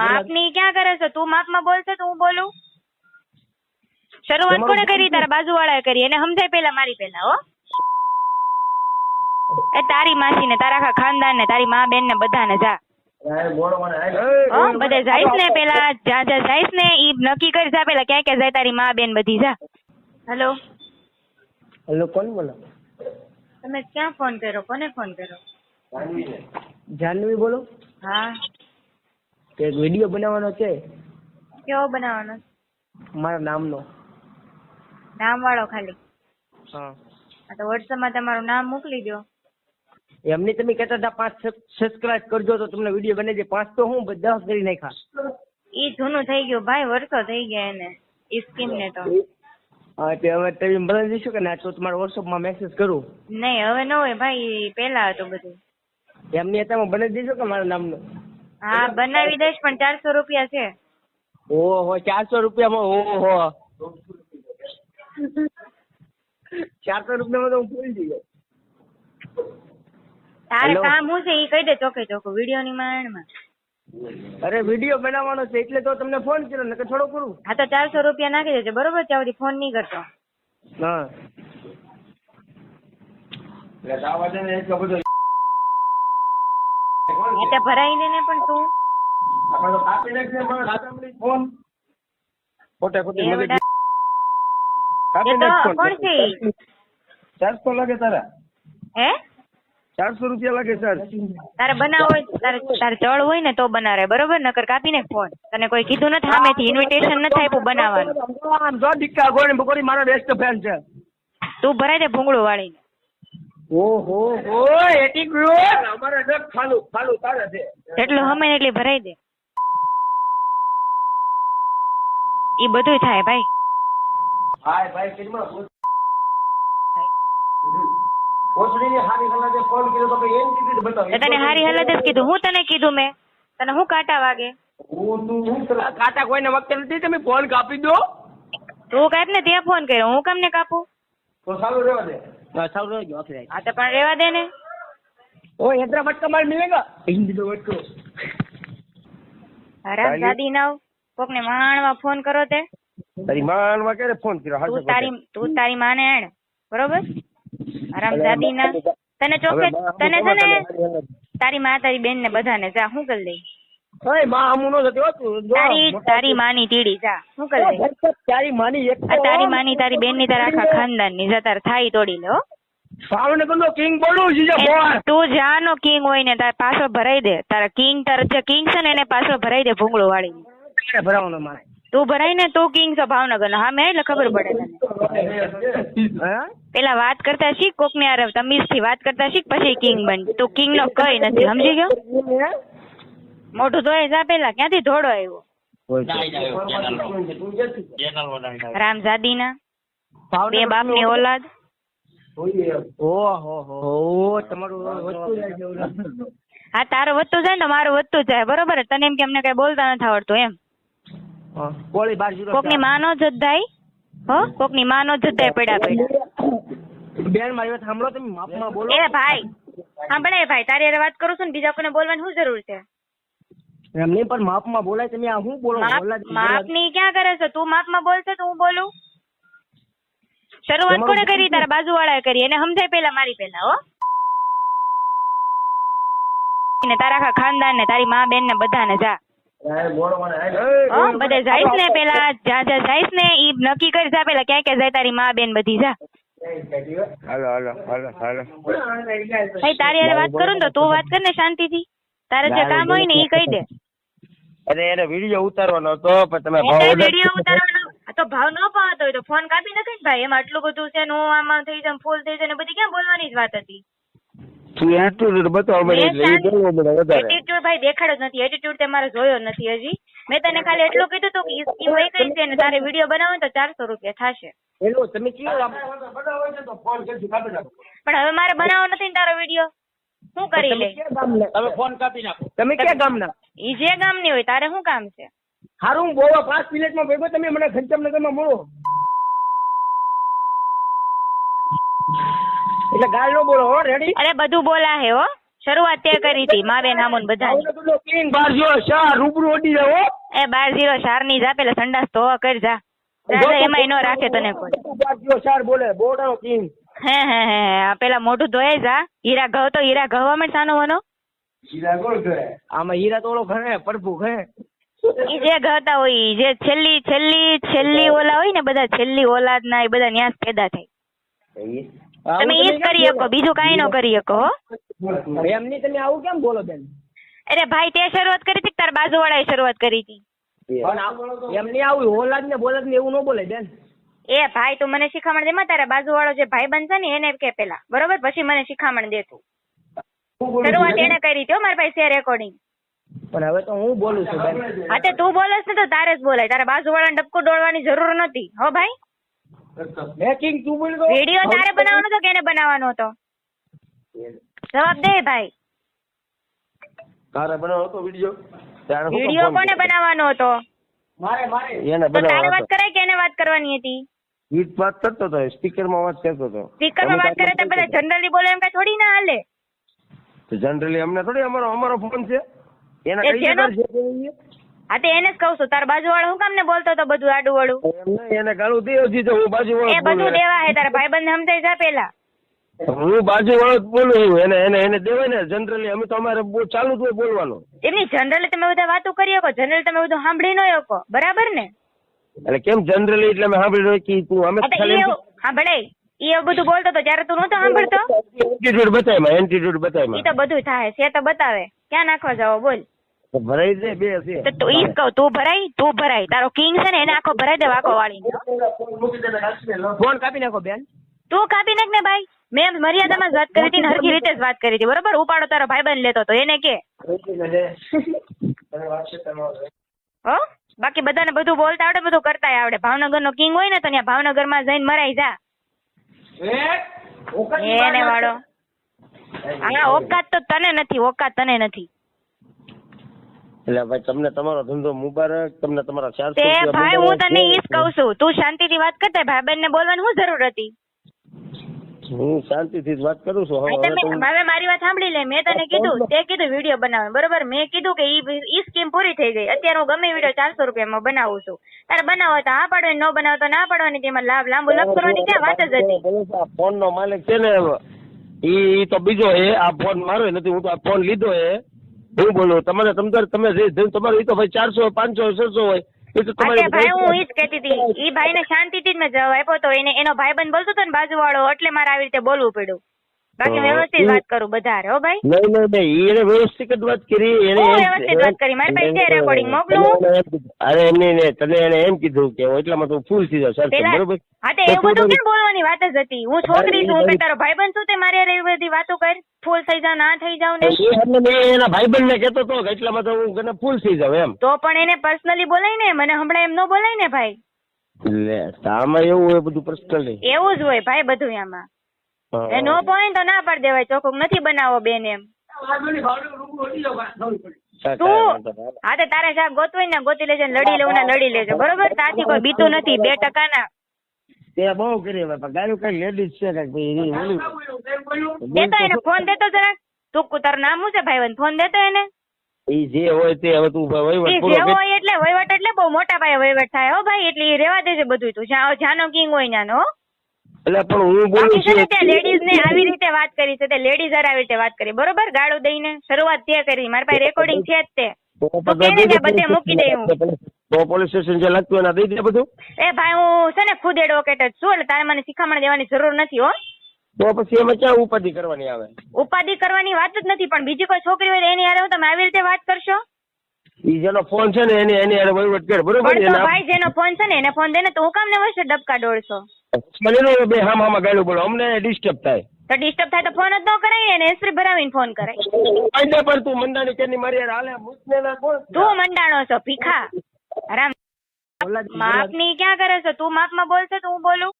માપની ક્યાં કરે છે? તું માપમાં બોલશે તો હું બોલું? શરૂઆત કોને કરી? તારા બાજુવાળાએ કરી. એને સમજાય પેલા મારી પેલા હો. એ તારી માસી ને તારા આખા ખાનદાન ને તારી મા બેન ને બધાને જા બધે જાઈશ ને પેલા જ્યાં જ્યાં જાઈશ ને. ઈ નક્કી કરી જા પેલા ક્યાં ક્યાં જાય તારી મા બેન બધી જા. હેલો. હેલો કોણ બોલો? તમે ક્યાં ફોન કર્યો? કોને ફોન કર્યો? જાનવી બોલો. હા. તો એક વીડિયો બનાવવાનો છે? કેવો બનાવવાનો? મારા નામનો. નામ વાળો ખાલી. હા. તો માં તમારું નામ મોકલી દો. એમની તમે કહેતા હતા પાંચ સબસ્ક્રાઇબ કરજો તો તમને વીડિયો બને છે. પાંચ તો હું દસ કરી નાખ્યા. એ જૂનું થઈ ગયું. ભાઈ વર્ષો થઈ ગયા એને. એ સ્કીમ ને તો. હા તે હવે તમે બનાવી દઈશું કે ના તો તમારા વોટ્સઅપમાં મેસેજ કરું. નહીં હવે ન હોય. ભાઈ પેલા હતું બધું. એમની અત્યારમાં બનાવી દઈશું કે મારા નામનું? હા બનાવી દઈશ પણ ચારસો રૂપિયા છે. ઓહો ચારસો રૂપિયામાં ઓહો. ચારસો રૂપિયામાં તો હું ભૂલી ગયો. તારે કામ હું છે ઈ કહી દે ચોખે ચોખ્ખું વીડિયો ની માંડમાં. અરે વીડિયો બનાવવાનો છે એટલે તો તમને ફોન કર્યો નકર થોડો કરું. હા તો ચારસો રૂપિયા નાખી દેજો બરોબર ત્યાં સુધી ફોન નહીં કરતો. હા. એટલે ભરાઈ દે ને પણ તું. ખોટે ખોટી મગજ કાપી નાખ ફોન. કોણ છે ઈ? ચારસો લાગે તારા. હે? ચારસો રૂપિયા લાગે સર તારે બનાવ હોય તારે તારે ચળ હોય ને તો બનાવે બરોબર? નકર કાપી નાખ ફોન. તને કોઈ કીધું નથી સામેથી ઇન્વિટેશન નથી આપ્યું બનાવવાનું. આમ જો દીકા ગોળી બકોડી મારો બેસ્ટ ફ્રેન્ડ છે. તું ભરાઈ દે ભૂંગળું વાળીને. ઓહો. હો એટી ગયો અમારે જગ ફાલું ફાલું તારે છે. જેટલું હમે એટલી ભરાઈ દે. ઈ બધું થાય ભાઈ. હાય ભાઈ કિરમાં હારી કર્યો તો એમ કીધું બતાવ. તને હારી હાલત જ કીધું હું તને કીધું મેં. તને હું કાટા વાગે? હું તું કોઈને વખતે નથી તમે ફોન કાપી દો. તું કાંઈક ને ત્યાં ફોન કર્યો. હું કેમ ને કાપું? તો સારું રહેવા દે. હા સારું રહેજો આખી હા તો પણ રેવા દે ને ओ इतना मटका मार मिलेगा हिंदी में मटको હરામ દાદી નાવ કોક ને માણવા ફોન કરો તે તારી માન માં ક્યારે ફોન કર્યો તું તારી તું તારી માને હેણ બરોબર હરામ દાદી ના તને ચોખ્ખે તને છે ને તારી માં તારી બેન ને બધાને જા હું કરી દઈ ઓયમાં હમું નો જતી હોતું તારી તારી માની તીડી જા. કરી તારી માની એક તારી માની તારી બેનની તારા આખા ખાનદાનની જા તારે થાઈ તોડી લે હો. ભાવનગર નો કિંગ તું હોય ને તારે પાછો ભરાઈ દે. તારા કિંગ તારા જે કિંગ છે ને એને પાછો ભરાઈ દે ભૂંગળું વાળી ભરાવાનો મારે. તું ભરાઈ ને તું કિંગ છે ભાવનગર નો હા મેં એટલે ખબર પડે તને. પેલા વાત કરતા શીખ કોક ને યાર તમીઝથી વાત કરતા શીખ પછી કિંગ બન. તું કિંગ નો કઈ નથી સમજી ગયો? મોઢું ધોઈ જા પેલા ક્યાંથી ધોડો આવ્યો? રામઝાદી ના. બે બાપની ઓલાદ? હો તારું વધતું જાય ને મારું વધતું જાય બરોબર તને એમ કે અમને કઈ બોલતા નથી આવડતું એમ? હા, કોળી બાર જીરો કોકની માનો જદ્દાઈ હો કોકની માનો જદ્દાઈ પડ્યા પડ્યા બેન મારી વાત સાંભળો તમે માપમાં બોલો. એ ભાઈ સાંભળે ભાઈ તારી વાત કરું છું ને બીજા કોને બોલવાની શું જરૂર છે? એમ નહીં પણ માપમાં બોલાય તમે આ શું બોલો? માપ બોલા- માપની ક્યાં કરે છે? તું માપમાં બોલશે તો હું બોલું? શરૂઆત કોણે કરી? તારા બાજુવાળાએ કરી. એને સમજાય પેલા મારી પેલા હો. ને તારા આખા ખાનદાન ને તારી મા બેન ને બધાને જા. હો બધે જાઈશ ને પેલા જ્યાં જ્યાં જાઈશ ને. ઈ નક્કી કરી જા પેલા ક્યાં ક્યાં જાય તારી મા બેન બધી જા. હાલો હાલો હાલો હાલો. ભાઈ તારી વાત કરું ને તો તું વાત કર ને શાંતિથી. તારે જે કામ હોય ને ઈ કહી દે. અરે એને વીડિયો ઉતારવાનો હતો પણ તમે ભાવ વીડિયો ઉતારવાનો. તો ભાવ ન પાવતો હોય તો ફોન કાપી નાખે ને ભાઈ એમ આટલું બધું છે ને આમાં થઈ જાય ફૂલ થઈ જાય ને બધી ક્યાં બોલવાની જ વાત હતી? તું એટીટ્યુડ બતાવ એટીટ્યુડ ભાઈ દેખાડો જ નથી એટીટ્યુડ તે મારે જોયો નથી હજી. મેં તને ખાલી એટલું કીધું તો કે ઈ હોય કઈ છે ને તારે વીડિયો બનાવો તો ચારસો રૂપિયા થશે. બનાવો પણ હવે મારે બનાવવો નથી ને તારો વીડિયો શું કરી લે તમે ક્યાં ગામના? તમે ફોન કાપી નાખો. તમે ક્યાં ગામના? ઈ જે ગામની હોય તારે શું કામ છે? હારું બોવા પાંચ મિનિટમાં ભેગો તમે મને ઘનશ્યામનગરમાં મળો. એટલે ગાળ નો બોલો હો રેડી અરે બધું બોલા હે. હો શરૂઆત તે કરી હતી મારે નામોન બધા કિંગ બાર જીરો ચાર રૂબરૂ ઓડી જાવ એ બાર ઝીરો ચારની જા પેલા સંડાસ તો કરી જા. એમાં એનો રાખે તને કોઈ. બાર જીરો ચાર બોલે બોડાનો કિંગ હે હે હે હે. પેલા મોઢું ધોઈ જા. હીરા ઘઉં તો હીરા ઘઉં માં સાનો વનો આમાં હીરા તોડો ઘરે પ્રભુ ઘરે. ઈ જે ઘતા હોય ઈ જે છેલ્લી છેલ્લી છેલ્લી ઓલા હોય ને બધા છેલ્લી ઓલાદ ના એ બધા ન્યાસ પેદા થાય. તમે ઈ જ કરી શકો બીજું કાઈ નો કરી શકો હો. એમની તમે આવું કેમ બોલો બેન? અરે ભાઈ તે શરૂઆત કરી હતી કે તાર બાજુ વાળાએ શરૂઆત કરી હતી? પણ એમની આવું ઓલાદ ને બોલાદ ને એવું ન બોલે બેન. એ ભાઈ તું મને શિખામણ દે માં તારા બાજુ વાળો જે ભાઈ બનશે ને એને કે પેલા. બરોબર? પછી મને શિખામણ દે તું. શરૂઆત એને કરી હતી મારી પાસે છે રેકોર્ડિંગ પણ હવે તો હું બોલું છું બેન. હા તે તું બોલસ ને તો તારે જ બોલાય. તારા બાજુ વાળા ડબકો ડોળવાની જરૂર નથી હો ભાઈ? મેકિંગ તું બોલ તો. વિડિયો તારે બનાવવાનો હતો કેને બનાવવાનો હતો? જવાબ દે ભાઈ. તારે બનાવવાનો હતો વિડિયો? વીડિયો કોને બનાવવાનો હતો? એને વાત કરાય કે એને વાત કરવાની હતી? ગીત વાત કરતો હતો સ્પીકરમાં વાત કરતો હતો સ્પીકરમાં વાત કરે તો બધા જનરલી બોલે એમ કઈ થોડી ના હાલે. જનરલી અમને થોડી અમારો અમારો ફોન છે. એને કઈ જેનો- હા તે એને જ કહું છું. તાર બાજુ વાળો હું કામ ને બોલતો તો બધું આડું વાળું એમ એને ગાળું દે હજી તો હું બાજુ એ બધું દેવા હે તારા ભાઈબંધ સમજાઈ જા પેલા. હું બાજુ વાળો બોલું છું. એને એને એને દેવાય ને જનરલી અમે તો અમારે બહુ ચાલુ જ હોય બોલવાનું. એમની જનરલી તમે બધા વાતો કરી શકો. જનરલી તમે બધું સાંભળી ન શકો. બરાબર ને? એટલે કેમ જનરલી એટલે અમે સાંભળી રહ્યો કે તું અમે હા તો ભલે એ બધું બોલતો હતો ત્યારે તું નતો સાંભળતો એન્ટીટ્યુડ બતાવ્યા એન્ટીટ્યુડ ઈ એ તો બધું થાય. છે તો બતાવે. ક્યાં નાખવા જાવ બોલ. ભરાઈ દે બે છે તો તું ઈ કહું તું ભરાય તું ભરાય. તારો કિંગ છે ને એને આખો ભરાઈ દે વાકો વાળી ફોન કાપી નાખો બેન. તું કાપી નાખ ને ભાઈ. મેં મર્યાદામાં જ વાત કરી હતી ને હરખી રીતે જ વાત કરી હતી. બરોબર? ઉપાડો તારો બન લેતો તો. એને કે. હો? બાકી બધાને બધું બોલતા આવડે બધું કરતા આવડે. ભાવનગર નો કિંગ હોય ને તો ત્યાં ભાવનગરમાં જઈને મરાઈ જા. એને વાળો. હા ઓકાત તો તને નથી ઓકાત તને નથી. એટલે ભાઈ તમને તમારો ધંધો મુબારક તમને તમારા ચાર તે ભાઈ હું તને ઈ જ કહું છું. તું શાંતિથી વાત કરતા બેન ને બોલવાની શું જરૂર હતી. હું શાંતિથી જ વાત કરું છું. હવે હવે હવે તો હું- હવે મારી વાત સાંભળી લે. મેં તને કીધું તે કીધું વીડિયો બનાવવાનો. બરોબર? મેં કીધું કે ઈ ઈ સ્કીમ પૂરી થઈ ગઈ. અત્યારે હું ગમે વીડિયો ચારસો રૂપિયામાં બનાવું છું. તારે બનાવો તો હા પાડવાની ન બનાવો તો ના પાડવાની. તેમાં લાભ લાંબુ લપ કરવાની ક્યાં વાત જ હતી? આ ફોન નો માલિક છે ને ઈ ઈ તો બીજો હે. આ ફોન મારો નથી. હું તો આ ફોન લીધો હે. હું બોલું તમારે તમારે તમે જે જે તમારું ઈ તો ભાઈ ચારસો પાંચસો છસો હોય. અરે ભાઈ હું ઈ જ કહેતી હતી. ઈ ભાઈને શાંતિથી જ મેં જવાબ આપ્યો તો એને એનો ભાઈબંધ બોલતો હતો ને બાજુવાળો એટલે મારે આવી રીતે બોલવું પડ્યું. બાકી વ્યવસ્થિત વાત કરું બધા હો ભાઈ? નહીં નહીં નહીં એને વ્યવસ્થિત જ વાત કરી એને વ્યવસ્થિત વાત કરી? મારી પાસે છે રેકોર્ડિંગ મોકલું? એમ. અરે એમ નહીં નહીં તને એને એમ કીધું કે એટલામાં તું ફૂલ થઈ જાવ સર બરોબર? હા તો એવું બધું કેમ બોલવાની વાત જ હતી? હું છોકરી છું હું કઈ તારો બન છું તે મારે એવી બધી વાતો કર? ફૂલ થઈ જાવ ના થઈ જાવ ને? એટલે મેં એના ભાઈબંધને કહેતો હતો કે એટલામાં તો હું તને ફૂલ થઈ જાવ એમ. તો પણ એને પર્સનલી બોલાય ને? મને હમણાં એમ ન બોલાય ને ભાઈ? લે તો આમાં એવું હોય બધું પર્સનલી એવું જ હોય ભાઈ બધું આમાં એ નો પોઈન્ટ તો ના પાડી દેવાય ચોખ્ખું નથી બનાવો બેન એમ. તું હા તે તારે સાહેબ ગોતવાય ને ગોતી લેજે ને લડી લેવું ને લડી લેજો બરોબર? તાથી કોઈ બીતું નથી બે ટકાના. તે બહુ કરી હવે પણ કઈ લેડીઝ છે કાંઈક ભાઈ એની દેતો એને ફોન દેતો જરાક. તું તારું નામ શું છે ભાઈ ફોન દેતો એને. ઈ જે હોય તે હવે તું વહીવટ પૂરો જેવો હોય એટલે વહીવટ એટલે બહુ મોટા પાયે વહીવટ થાય હો ભાઈ એટલે રેવા દેજે બધું તું. જ્યાં જાનો કિંગ હોય હો. એટલે પણ હું બોલું છે ત્યાં લેડીઝ ને આવી રીતે વાત કરી છે તે લેડીઝ આવી રીતે વાત કરી. બરોબર? ગાળો દઈને શરૂઆત તે કરી. મારી પાસે રેકોર્ડિંગ છે જ તે. તો તું કે બધે મૂકી દે હું. તો પોલીસ સ્ટેશન જે લાગતું એના દઈ દે બધું? એ ભાઈ હું છે ને ખુદ એડવોકેટ જ છું એટલે તારે મને શિખામણ દેવાની જરૂર નથી હો. તો પછી એમાં ક્યાં ઉપાધિ કરવાની આવે? ઉપાધિ કરવાની વાત જ નથી પણ બીજી કોઈ છોકરી હોય એની હારે તમે આવી રીતે વાત કરશો? ઈ જેનો ફોન છે ને એની એની હારે વહીવટ કરે. બરોબર પણ તો એના ભાઈ જેનો ફોન છે ને એને ફોન દે ને તો હું કામ ને વર્ષે ડબકા દોડશો? મને નો બે હામ હામાં ગાયલું બોલો અમને ડિસ્ટર્બ થાય. તો ડિસ્ટર્બ થાય તો ફોન જ ન કરાય ને એન્સરી ભરાવીને ફોન કરાય ફાયદા પણ તું મંદાની કેની મારી હારે હાલે મૂકને ના કોણ? તું મંડાણો છો ભીખા. આરામ ઓલાદ- માપની ક્યાં કરે છે? તું માપમાં બોલશે તો હું બોલું?